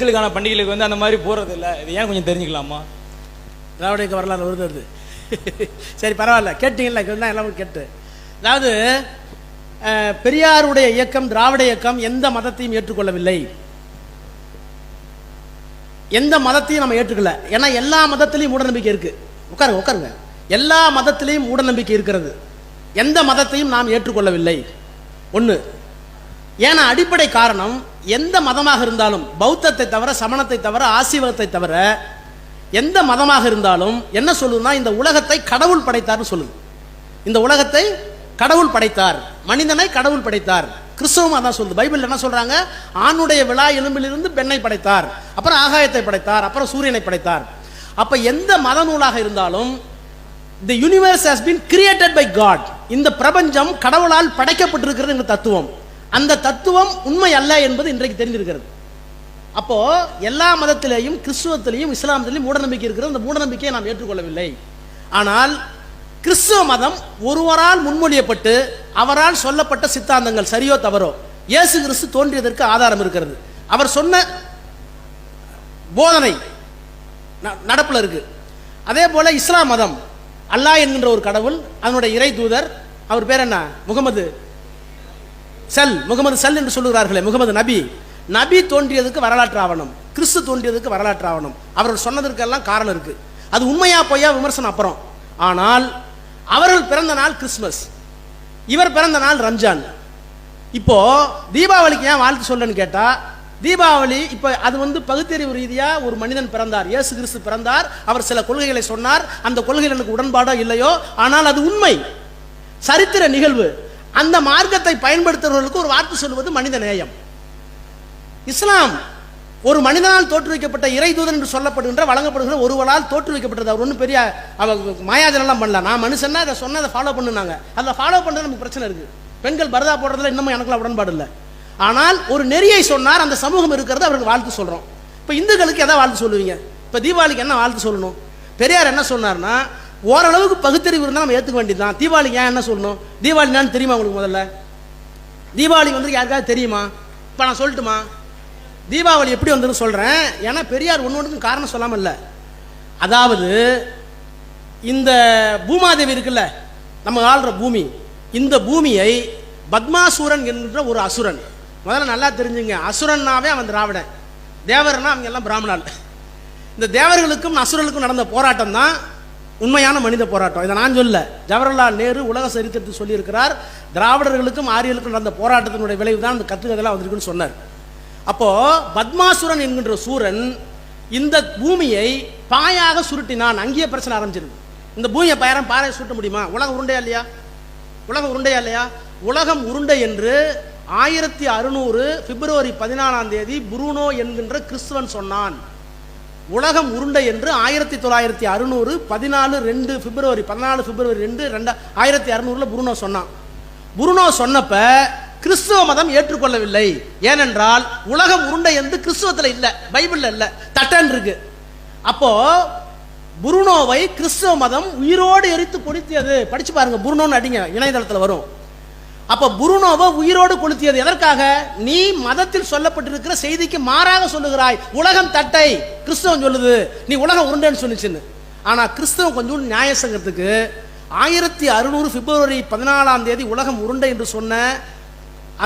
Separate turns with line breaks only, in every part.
மக்களுக்கான பண்டிகைகளுக்கு வந்து அந்த மாதிரி போகிறது இல்லை இது ஏன் கொஞ்சம் தெரிஞ்சுக்கலாமா?
திராவிடக்கு வரலாறு வருது அது. சரி பரவாயில்ல. கேட்டிங்களா கேட்டா எல்லாமே கேட்டு. அதாவது பெரியாருடைய இயக்கம் திராவிட இயக்கம் எந்த மதத்தையும் ஏற்றுக்கொள்ளவில்லை. எந்த மதத்தையும் நம்ம ஏற்றுக்கல. ஏன்னா எல்லா மதத்திலையும் மூடநம்பிக்கை இருக்கு. உட்காருங்க உட்காருங்க. எல்லா மதத்திலையும் மூடநம்பிக்கை இருக்கிறது. எந்த மதத்தையும் நாம் ஏற்றுக்கொள்ளவில்லை. ஒன்று ஏன்னா அடிப்படை காரணம் எந்த மதமாக இருந்தாலும் பௌத்தத்தை தவிர சமணத்தை தவிர ஆசீவகத்தை தவிர எந்த மதமாக இருந்தாலும் என்ன சொல்லுதுன்னா இந்த உலகத்தை கடவுள் படைத்தார்னு சொல்லுது. இந்த உலகத்தை கடவுள் படைத்தார். மனிதனை கடவுள் படைத்தார். கிறிஸ்தவம் அதான் சொல்லுது. பைபிள் என்ன சொல்றாங்க? ஆணுடைய விழா எலும்பிலிருந்து பெண்ணை படைத்தார். அப்புறம் ஆகாயத்தை படைத்தார். அப்புறம் சூரியனை படைத்தார். அப்ப எந்த மத நூலாக இருந்தாலும் the universe has been created by God இந்த பிரபஞ்சம் கடவுளால் படைக்கப்பட்டிருக்கிறது என்ற தத்துவம். அந்த தத்துவம் உண்மை அல்ல என்பது இன்றைக்கு தெரிந்திருக்கிறது. அப்போ எல்லா மதத்திலேயும் கிறிஸ்துவத்திலையும் இஸ்லாமத்திலையும் மூடநம்பிக்கை இருக்கிறது. அந்த மூடநம்பிக்கையை நாம் ஏற்றுக்கொள்ளவில்லை. ஆனால் கிறிஸ்துவ மதம் ஒருவரால் முன்மொழியப்பட்டு அவரால் சொல்லப்பட்ட சித்தாந்தங்கள் சரியோ தவறோ இயேசு கிறிஸ்து தோன்றியதற்கு ஆதாரம் இருக்கிறது. அவர் சொன்ன போதனை ந- நடப்புல இருக்கு. அதே போல இஸ்லாம் மதம் அல்லாஹ் என்கின்ற ஒரு கடவுள் அதனுடைய இறை தூதர் அவர் பேர் என்ன? முகமது சல் முகமது சல் என்று சொல்லுகிறார்களே முகமது நபி. நபி தோன்றியதுக்கு வரலாற்று ஆவணம். கிறிஸ்து தோன்றியதுக்கு வரலாற்று ஆவணம். அவர்கள் சொன்னதற்கெல்லாம் காரணம் இருக்கு. அது உண்மையா பொய்யா விமர்சனம் அப்புறம். ஆனால் அவர்கள் பிறந்த நாள் கிறிஸ்மஸ். இவர் பிறந்த நாள் ரம்ஜான். இப்போ தீபாவளிக்கு ஏன் வாழ்த்து சொல்லன்னு கேட்டா தீபாவளி இப்போ அது வந்து பகுத்தறிவு ரீதியா ஒரு மனிதன் பிறந்தார் இயேசு கிறிஸ்து பிறந்தார் அவர் சில கொள்கைகளை சொன்னார் அந்த கொள்கைகள் எனக்கு உடன்பாடோ இல்லையோ ஆனால் அது உண்மை. சரித்திர நிகழ்வு. அந்த மார்க்கத்தை பயன்படுத்துகிறவர்களுக்கு ஒரு வார்த்தை சொல்வது மனித நேயம். இஸ்லாம் ஒரு மனிதனால் தோற்றுவிக்கப்பட்ட இறை தூதன் என்று சொல்லப்படுகின்ற வழங்கப்படுகிற ஒருவரால் தோற்றுவிக்கப்பட்டது. அவர் ஒன்றும் பெரிய அவள் மாயாஜனெல்லாம் பண்ணல. நான் மனுஷன்னா அதை சொன்ன அதை ஃபாலோ பண்ணுனாங்க. அதை ஃபாலோ பண்ணுறது நமக்கு பிரச்சனை இருக்குது பெண்கள் பரதா போடுறதுல இன்னமும் எனக்குலாம் உடன்பாடு இல்லை. ஆனால் ஒரு நெறியை சொன்னார் அந்த சமூகம் இருக்கிறது அவருக்கு வாழ்த்து சொல்கிறோம் இப்போ இந்துக்களுக்கு எதை வாழ்த்து சொல்லுவீங்க? இப்போ தீபாவளிக்கு என்ன வாழ்த்து சொல்லணும்? பெரியார் என்ன சொன்னார்னா ஓரளவுக்கு பகுத்தறிவு இருந்தால் நம்ம ஏற்றுக்க வேண்டியதுதான். தீபாவளி ஏன் என்ன சொல்லணும்? தீபாவளி என்னன்னு தெரியுமா உங்களுக்கு முதல்ல? தீபாவளி வந்து யாருக்காவது தெரியுமா? இப்போ நான் சொல்லட்டுமா? தீபாவளி எப்படி வந்துன்னு சொல்கிறேன் ஏன்னா பெரியார் ஒன்று ஒன்றுக்கும் காரணம் சொல்லாமல் இல்லை. அதாவது இந்த பூமாதேவி இருக்குல்ல நம்ம ஆள்ற பூமி இந்த பூமியை பத்மாசூரன் என்ற ஒரு அசுரன் முதல்ல நல்லா தெரிஞ்சுங்க. அசுரன்னாவே அவன் திராவிடன் தேவர்னா அவங்க எல்லாம் பிராமணால் இந்த தேவர்களுக்கும் அசுரர்களுக்கும் நடந்த போராட்டம் தான் உண்மையான மனித போராட்டம். இதை நான் சொல்ல ஜவஹர்லால் நேரு உலக சரித்திரத்தில் சொல்லியிருக்கிறார் திராவிடர்களுக்கும் ஆரியர்களுக்கும் நடந்த போராட்டத்தினுடைய விளைவு தான் அந்த கத்துக்கதெல்லாம் வந்திருக்குன்னு சொன்னார். அப்போ பத்மாசுரன் என்கின்ற சூரன் இந்த பூமியை பாயாக சுருட்டினான். அங்கேயே பிரச்சனை ஆரம்பிச்சிருக்கு இந்த பூமியை பாயாரம் பாறை சுருட்ட முடியுமா? உலகம் உருண்டையா இல்லையா? உலகம் உருண்டையா இல்லையா? உலகம் உருண்டை என்று ஆயிரத்தி அறுநூறு பிப்ரவரி பதினாலாம் தேதி புருனோ என்கின்ற கிறிஸ்துவன் சொன்னான். உலகம் உருண்டை என்று ஆயிரத்தி தொள்ளாயிரத்தி அறுநூறு பதினாலு ரெண்டு பிப்ரவரி பதினாலு பிப்ரவரி ரெண்டு ரெண்டு ஆயிரத்தி அறுநூறுல புருனோ சொன்னான். புருனோ சொன்னப்ப கிறிஸ்துவ மதம் ஏற்றுக்கொள்ளவில்லை. ஏனென்றால் உலகம் உருண்டை என்று கிறிஸ்துவத்தில் இல்லை பைபிளில் இல்லை தட்டன் இருக்கு. அப்போ புருனோவை கிறிஸ்துவ மதம் உயிரோடு எரித்து கொளுத்தியது படிச்சு பாருங்க புருனோன்னு அடிங்க இணையதளத்தில் வரும். அப்போ புருனோவை உயிரோடு கொளுத்தியது எதற்காக? நீ மதத்தில் சொல்லப்பட்டிருக்கிற செய்திக்கு மாறாக சொல்லுகிறாய். உலகம் தட்டை. கிறிஸ்தவம் சொல்லுது. நீ உலகம் உருண்டைன்னு சொன்னிச்சுன்னு ஆனால் கிறிஸ்தவம் கொஞ்சம் நியாயசங்கத்துக்கு ஆயிரத்தி அறுநூறு பிப்ரவரி பதினாலாம் தேதி உலகம் உருண்டை என்று சொன்ன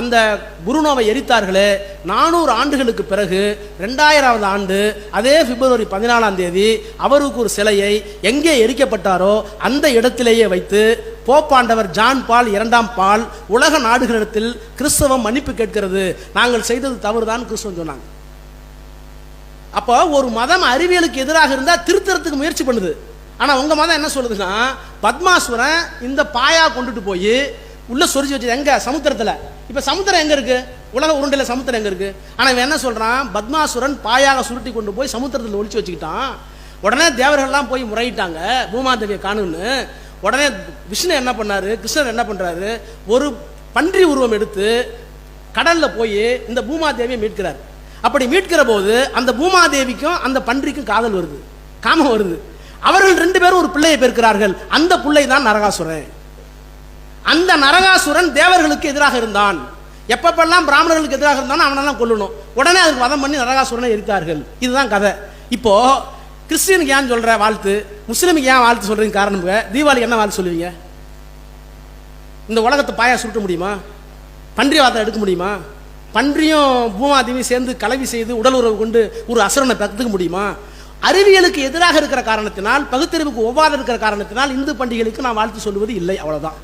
அந்த புருனோவை எரித்தார்களே நானூறு ஆண்டுகளுக்கு பிறகு ரெண்டாயிராவது ஆண்டு அதே பிப்ரவரி பதினாலாம் தேதி அவருக்கு ஒரு சிலையை எங்கே எரிக்கப்பட்டாரோ அந்த இடத்திலேயே வைத்து போப்பாண்டவர் ஜான் பால் இரண்டாம் பால் உலக நாடுகளிடத்தில் கிறிஸ்தவம் மன்னிப்பு கேட்கிறது. நாங்கள் செய்தது தவறுதான் கிறிஸ்தவம் சொன்னாங்க. அப்போ ஒரு மதம் அறிவியலுக்கு எதிராக இருந்தால் திருத்தறதுக்கு முயற்சி பண்ணுது. ஆனால் உங்கள் மதம் என்ன சொல்லுதுன்னா பத்மாசுரன் இந்த பாயா கொண்டுட்டு போய் உள்ள சொரிச்சு வச்சது எங்க? சமுத்திரத்தில். இப்போ சமுத்திரம் எங்க இருக்கு? உலக உருண்டையில் சமுத்திரம் எங்க இருக்கு? ஆனால் இவன் என்ன சொல்றான்? பத்மாசுரன் பாயாக சுருட்டி கொண்டு போய் சமுத்திரத்தில் ஒழிச்சு வச்சுக்கிட்டான். உடனே தேவர்கள்லாம் போய் முறையிட்டாங்க. பூமாதேவியை காணுன்னு. உடனே விஷ்ணு என்ன பண்ணாரு கிருஷ்ணர் என்ன பண்றாரு ஒரு பன்றி உருவம் எடுத்து கடல்ல போய் இந்த பூமாதேவியை மீட்கிறார். அப்படி மீட்கிற போது அந்த பூமாதேவிக்கும் அந்த பன்றிக்கும் காதல் வருது காமம் வருது. அவர்கள் ரெண்டு பேரும் ஒரு பிள்ளையை பெருக்கிறார்கள். அந்த பிள்ளை தான் நரகாசுரன். அந்த நரகாசுரன் தேவர்களுக்கு எதிராக இருந்தான். எப்பப்பெல்லாம் பிராமணர்களுக்கு எதிராக இருந்தாலும் அவனெல்லாம் கொல்லணும். உடனே அதுக்கு வதம் பண்ணி நரகாசுரனை எரித்தார்கள். இதுதான் கதை. இப்போ கிறிஸ்டியனுக்கு ஏன் சொல்கிற வாழ்த்து? முஸ்லீமுக்கு ஏன் வாழ்த்து சொல்கிறீங்க காரணம் தீபாவளி என்ன வாழ்த்து சொல்லுவீங்க? இந்த உலகத்தை பாயா சுருட்ட முடியுமா? பன்றி வாதம் எடுக்க முடியுமா? பன்றியும் பூமாதேவியும் சேர்ந்து கலவி செய்து உடல் உறவு கொண்டு ஒரு அசுரனை பகுத்துக்க முடியுமா? அறிவியலுக்கு எதிராக இருக்கிற காரணத்தினால் பகுத்தறிவுக்கு ஒவ்வாத இருக்கிற காரணத்தினால் இந்து பண்டிகைகளுக்கு நான் வாழ்த்து சொல்லுவது இல்லை அவ்வளோதான்